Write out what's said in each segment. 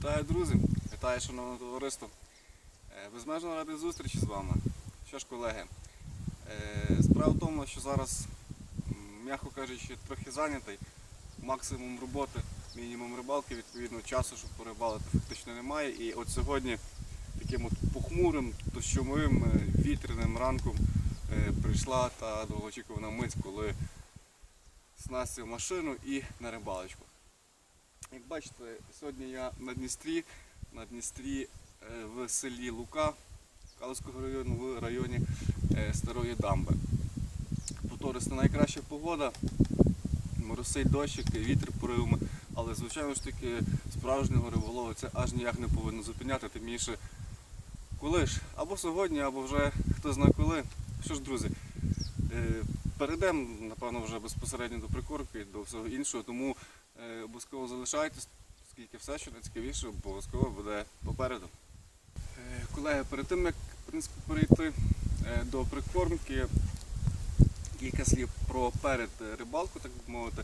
Вітаю, друзі! Вітаю, шановне товариство! Е, Безмежно радий зустрічі з вами. Що ж, колеги, е, справа в тому, що зараз, м'яко кажучи, трохи зайнятий. Максимум роботи, мінімум рибалки, відповідно, часу, щоб порибалити, фактично немає. І от сьогодні таким от похмурим, дощовим, е, вітряним ранком прийшла та довгоочікувана мить, коли снастив машину і на рибалочку. Як бачите, сьогодні я на Дністрі, на Дністрі е, в селі Лука Калицького району в районі е, Старої Дамби. Повторюсь, найкраща погода, моросить дощик, вітер поривами, але звичайно ж таки справжнього риболову це аж ніяк не повинно зупиняти, тим більше коли ж, або сьогодні, або вже хто знає коли. Що ж, друзі, е, перейдемо, напевно, вже безпосередньо до прикормки, до всього іншого, тому обов'язково залишайтесь, оскільки все, що найцікавіше, обов'язково буде попереду. Е, Колеги, перед тим як в принципі, перейти е, до прикормки, кілька слів про перед е, рибалку, так би мовити.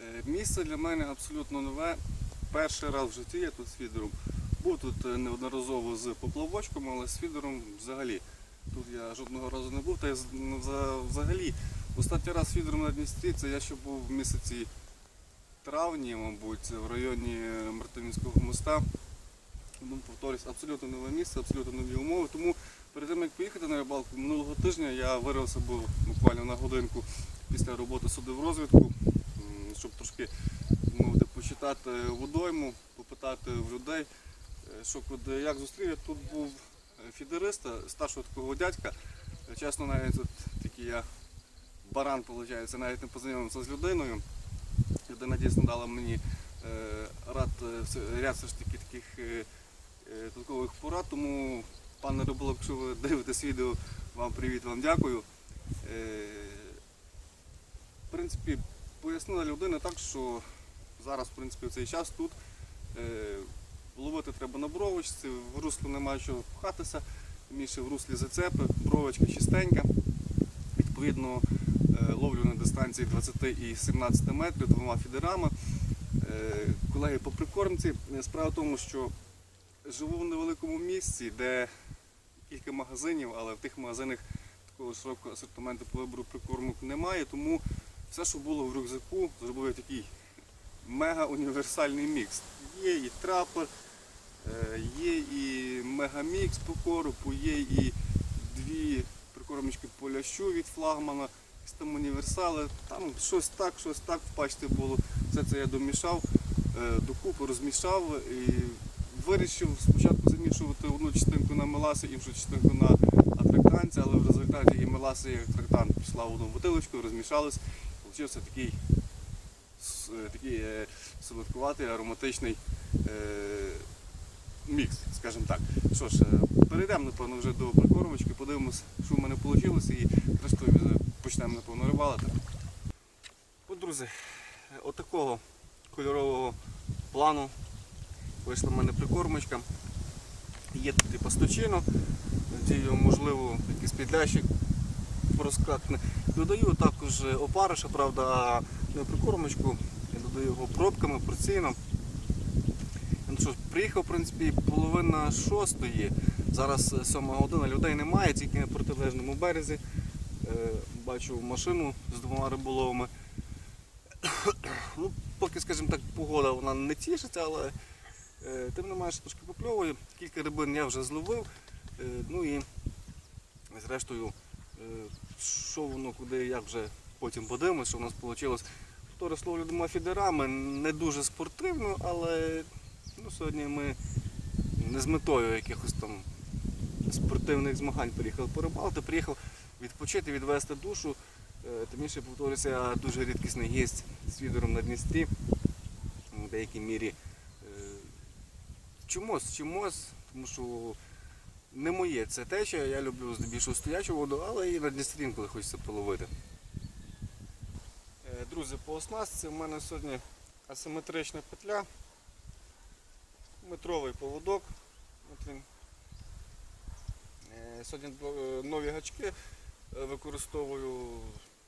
Е, Місце для мене абсолютно нове. Перший раз в житті я тут з фідером. Був тут е, неодноразово з поплавочком, але з фідером взагалі. Тут я жодного разу не був. Та з- ну, за- взагалі, останній раз з фідером на Дністрі це я ще був в місяці травні, мабуть, в районі Мартинівського моста. Тому повторюсь, абсолютно нове місце, абсолютно нові умови. Тому перед тим як поїхати на рибалку, минулого тижня я вирився був буквально на годинку після роботи суди в розвідку, щоб трошки мовити, почитати водойму, попитати в людей, е, що куди як зустрів. Я тут був е, фідериста, старшого такого дядька. Чесно, навіть тут такий я баран, виходить, навіть не познайомився з людиною. Людина дійсно дала мені е, рад, е, ряд все ж таки таких е, е, порад. Тому, пане Риболок, якщо ви дивитесь відео, вам привіт, вам дякую. В принципі, пояснила людина так, що зараз, в принципі, в цей час тут ловити треба на бровочці, в русло немає чого пхатися, більше в руслі зацепи, бровочка чистенька. Відповідно, ловлю на дистанції 20 і 17 метрів двома фідерами. Е, Колеги, по прикормці, е, справа в тому, що живу в невеликому місці, де кілька магазинів, але в тих магазинах такого широкого асортименту по вибору прикормок немає, тому все, що було в рюкзаку, зробив такий мега універсальний мікс. Є і трапер, е, є і мегамікс по коропу, є і дві прикормочки по лящу від флагмана, якісь там універсали, там щось так, щось так в пачці було. Все це я домішав, е, докупи розмішав і вирішив спочатку замішувати одну частинку на меласи, іншу частинку на атрактанці, але в результаті і меласи, і атрактант пішла в одну бутилочку, розмішались. Получився такий, е, такий е, солодкуватий, ароматичний е, мікс, скажімо так. Що ж, перейдемо, напевно, вже до прикормочки, подивимось, що в мене вийшло і зрештою почнемо, напевно, рибалити. От, друзі, отакого кольорового плану вийшла в мене прикормочка. Є тут і пасточино, надію, можливо, якийсь підлящик розкатне. Додаю також опариша, правда, не прикормочку, я додаю його пробками, порційно. Ну що приїхав, в принципі, половина шостої. Зараз сьома година, людей немає, тільки на протилежному березі. Бачу машину з двома риболовами. Ну, поки, скажімо так, погода вона не тішиться, але е, тим не менше трошки покльовує. Кілька рибин я вже зловив. Е, ну і зрештою, е, що воно, куди, як вже потім подивимось, що в нас вийшло. Повторюсь, ловлю двома фідерами, не дуже спортивно, але ну, сьогодні ми не з метою якихось там спортивних змагань приїхав порибалити, приїхав відпочити, відвести душу. Е, Тим більше, повторюся, я дуже рідкісний гість з фідером на Дністрі. В деякій мірі е, чомусь, чомусь, тому що не моє це течія, я люблю здебільшого стоячу воду, але і на Дністрі інколи хочеться половити. Е, Друзі, по оснастці в мене сьогодні асиметрична петля, метровий поводок. От він. Сьогодні нові гачки використовую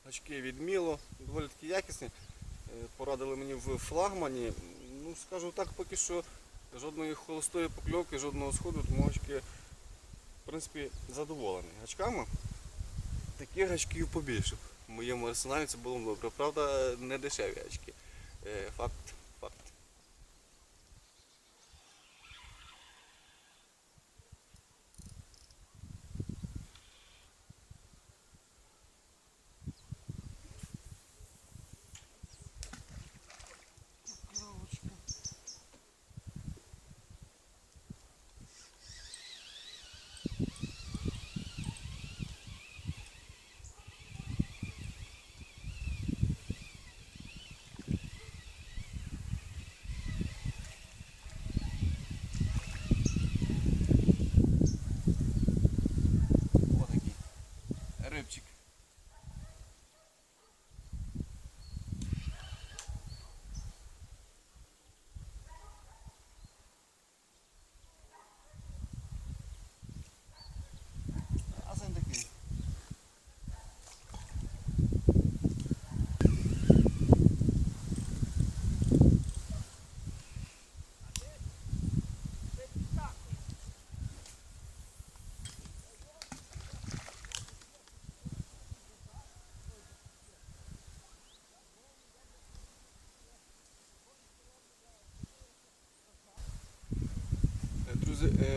гачки від Міло, доволі такі якісні. Е, Порадили мені в флагмані. Ну, скажу так, поки що жодної холостої покльовки, жодного сходу, тому гачки, в принципі, задоволений. Гачками таких гачків побільше. В моєму арсеналі це було добре. Правда, не дешеві гачки. Е, Факт,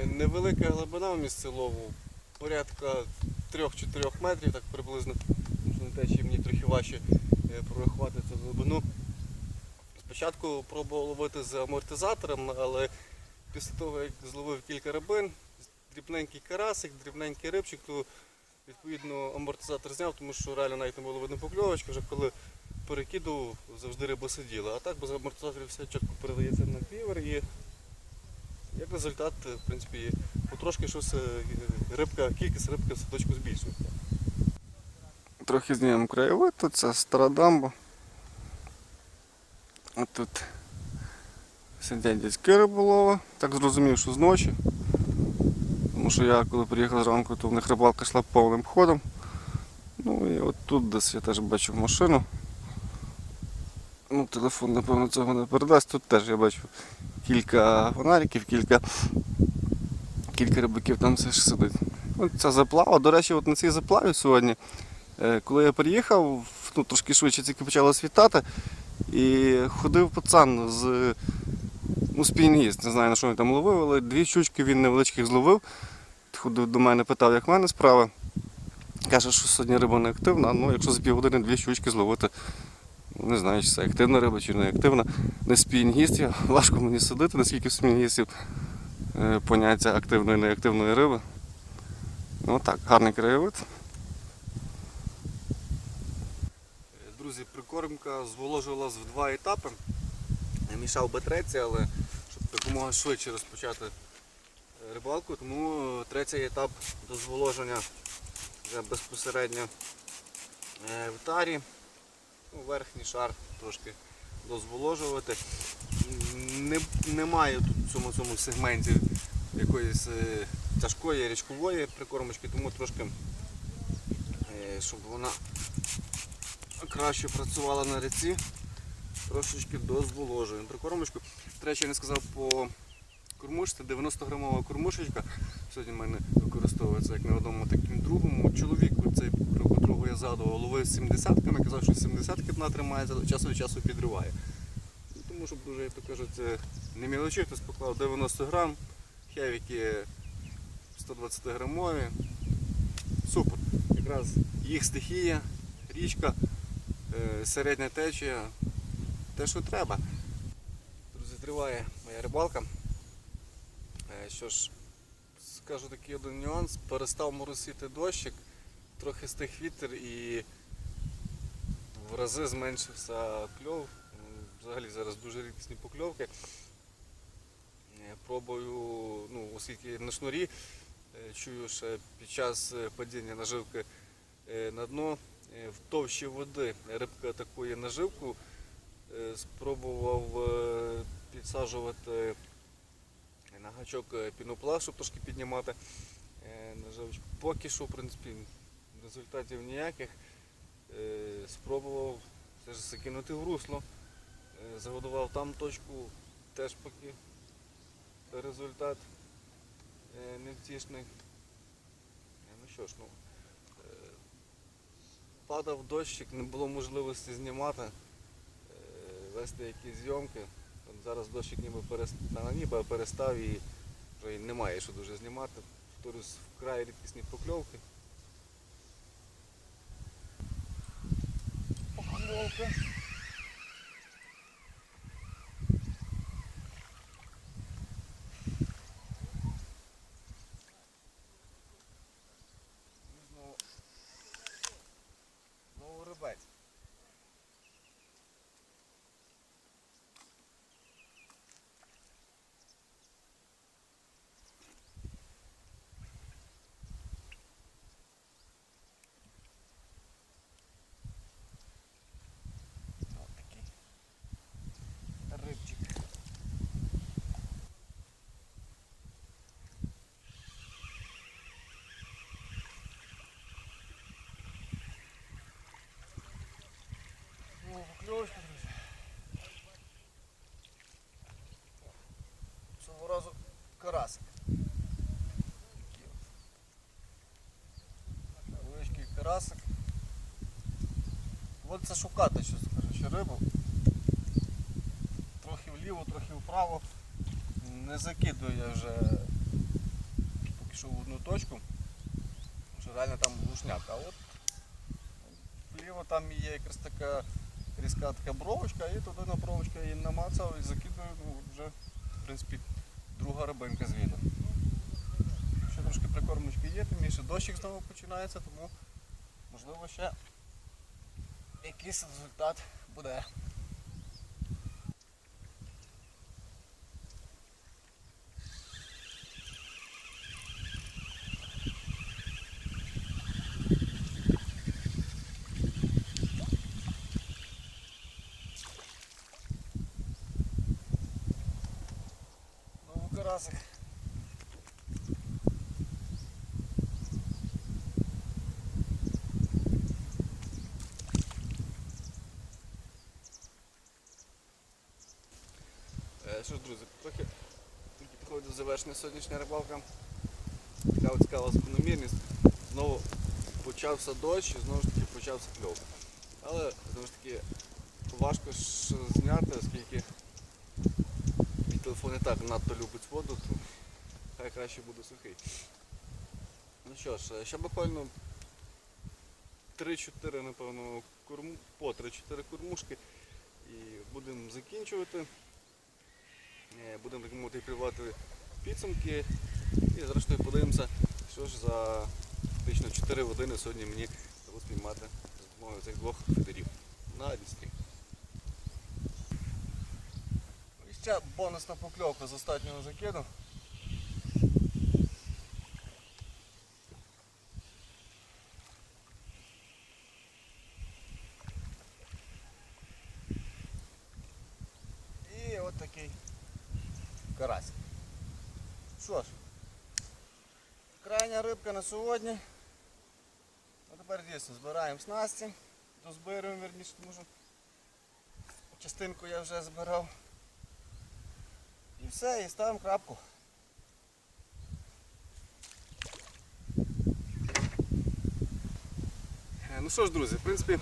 невелика глибина в місці лову, порядка 3-4 метрів, так приблизно. Тому що течії мені трохи важче е, прорахувати цю глибину. Спочатку пробував ловити з амортизатором, але після того, як зловив кілька рибин, дрібненький карасик, дрібненький рибчик, то відповідно амортизатор зняв, тому що реально навіть не було видно покльовочки, вже коли перекидував, завжди риба сиділа. А так без амортизаторів все чітко передається на клівер і як результат, в принципі, потрошки щось е, рибка, кількість рибки в садочку збільшується. Трохи знімемо краєвид, тут це стара дамба. А тут сидять дядьки риболова. Так зрозумів, що зночі. Тому що я коли приїхав зранку, то в них рибалка йшла повним ходом. Ну і от тут десь я теж бачив машину. Ну, телефон, напевно, цього не передасть. Тут теж я бачу кілька фонариків, кілька, кілька рибаків там все ж сидить. От ця заплава. До речі, от на цій заплаві сьогодні, е, коли я приїхав, ну, трошки швидше тільки почало світати, і ходив пацан з ну, спінігіст, не знаю на що він там ловив, але дві щучки він невеличких зловив. Ходив до мене, питав, як в мене справа. Каже, що сьогодні риба не активна, ну якщо за півгодини дві щучки зловити, ну, не знаю, чи це активна риба чи не активна. Не спінгіст я, важко мені судити, наскільки в спінгістів е, поняття активної і неактивної риби. Ну так, гарний краєвид. Друзі, прикормка зволожувалась в два етапи. Я мішав би третій, але щоб якомога швидше розпочати е, рибалку, тому третій етап до зволоження вже безпосередньо е, в тарі. Верхній шар трошки дозволожувати. Не, немає тут в цьому, цьому сегменті якоїсь е, тяжкої річкової прикормочки, тому трошки, е, щоб вона краще працювала на реці, трошечки дозволожуємо прикормочку. До речі, я не сказав по кормушці, 90 грамова кормушечка. Сьогодні в мене використовується як на одному таким другому. Чоловіку цей про котрого я згадував, ловив 70-ками, казав, що 70-ки дна тримається, але час від часу підриває. Ну, Тому щоб дуже, як то кажуть, е, не мілочити, хтось поклав 90 грам, хевіки 120 грамові. Супер. Якраз їх стихія, річка, е, середня течія, те, що треба. Друзі, триває моя рибалка. Е, Що ж, скажу такий один нюанс. Перестав моросити дощик, трохи стих вітер і в рази зменшився кльов. Взагалі зараз дуже рідкісні покльовки. Е, Пробую, ну, оскільки на шнурі, е, чую, що під час е, падіння наживки на дно в товщі води рибка атакує наживку. Спробував підсаджувати на гачок е, пінопласт, трошки піднімати е. Поки що, в принципі, результатів ніяких. Е, Спробував все ж закинути в русло. Загодував там точку, теж поки результат невтішний. Ну що ж, ну, падав дощик, не було можливості знімати, вести якісь зйомки. Зараз дощик ніби перестав, ніби перестав і вже немає що дуже знімати. Повторюсь, вкрай рідкісні покльовки. Покльовка. І Знову, знову рибець. Ось такий рибчик. О, покльовочка, друзі. Цього разу карасик. Невеличкий карасик. Доводиться шукати, що кажучи, рибу. Трохи вліво, трохи вправо. Не закидую я вже поки що в одну точку. Що реально там глушняк. А от вліво там є якраз така різка така бровочка, і туди на бровочку я її намацав і закидую ну, вже в принципі друга рибинка з. Ще трошки прикормочки є, тим більше дощик знову починається, тому можливо ще якийсь результат буде. Знову карасик. Е, Що ж, друзі, трохи тільки підходить до завершення сьогоднішня рибалка. Така цікава закономірність. Знову почався дощ і знову ж таки почався кльов. Але знову ж таки важко ж зняти, оскільки мій телефон і так надто любить воду, то хай краще буде сухий. Ну що ж, ще буквально 3-4, напевно, корму, по 3-4 кормушки і будемо закінчувати. Е, Будемо мовити привати підсумки і зрештою подивимося, що ж за фактично 4 години сьогодні мені вдалося спіймати за допомогою цих двох фідерів на відстрій. І ще бонусна покльовка з останнього закиду. І от такий карась. Що ж, крайня рибка на сьогодні. А тепер дійсно збираємо снасті, дозбираємо верніше, тому що частинку я вже збирав. І все, і ставимо крапку. Е, Ну що ж, друзі, в принципі,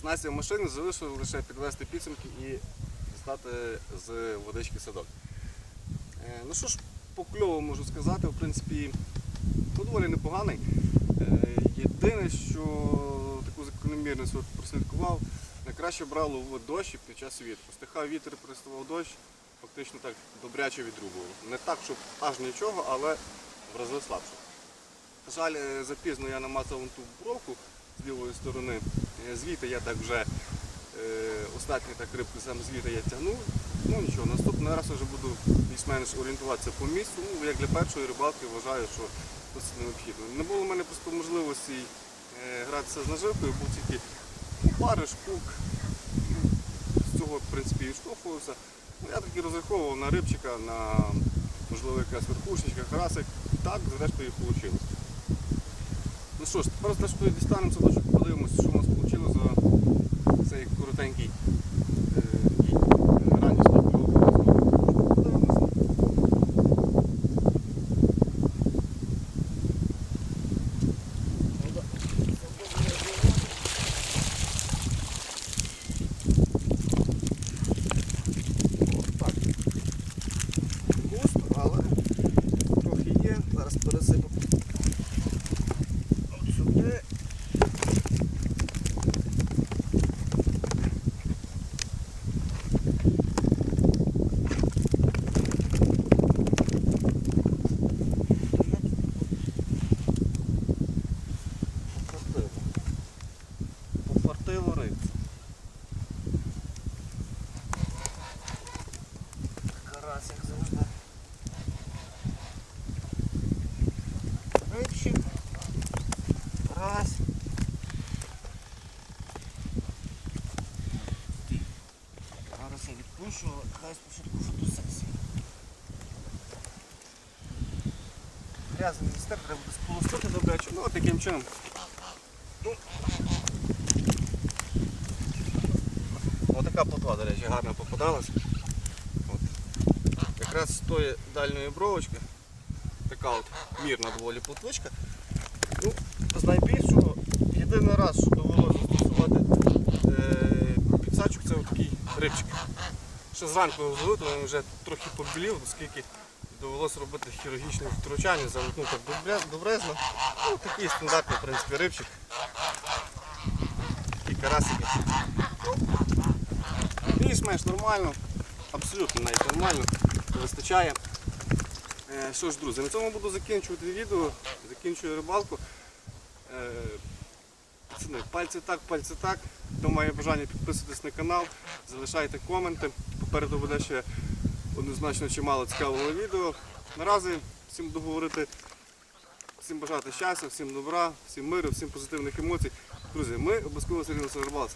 снасті в машини залишилося лише підвести підсумки і дістати з водички садок. Е, Ну що ж, по кльову можу сказати, в принципі, ну, доволі непоганий. Е, Єдине, що таку закономірність прослідкував, найкраще брало в дощі під час вітру. Стихав вітер, переставав дощ, фактично так добряче відрубував. Не так, щоб аж нічого, але в рази слабше. На жаль, е, запізно я намацав ту бровку з лівої сторони. Звідти я так вже е, так рибку сам звідти я тягнув. Ну нічого, наступний раз вже буду більш-менш орієнтуватися по місцю. Ну, як для першої рибалки вважаю, що досить необхідно. Не було в мене просто можливості е, гратися з наживкою, був тільки париш, кук. З цього в принципі і штовхувався. Ну, я таки розраховував на рибчика, на можливо якась верхушечка, карасик. Так, зрештою, і вийшло. Ну що ж, тепер зрештою дістанемо садочок, подивимося, що у нас вийшло за цей коротенький е, такий, е, ранній строк. Подивимося. нас, як завжди. Рибчик. Раз. Зараз я хай спочатку фотосесія. Грязний містер, треба буде сполоснути добряче. Ну, таким чином. Отака плотва, до речі, гарно попадалась. От. Якраз з тої дальньої бровочки. Така от мірна доволі плотвичка. Ну, з найбільшого, єдиний раз, що довелося застосувати е, підсачок, це такий рибчик. Ще зранку його він вже трохи побілів, оскільки довелося робити хірургічне втручання, замкнути добрезно. Ну, такий стандартний, в принципі, рибчик. Такі карасики. Більш-менш нормально, абсолютно навіть нормально, вистачає. Е, що ж, друзі, на цьому буду закінчувати відео, закінчую рибалку. Е, пальці так, пальці так. Хто має бажання підписуйтесь на канал, залишайте коменти. Попереду буде ще однозначно чимало цікавого відео. Наразі всім буду говорити, всім бажати щастя, всім добра, всім миру, всім позитивних емоцій. Друзі, ми обов'язково серйозно рибалці.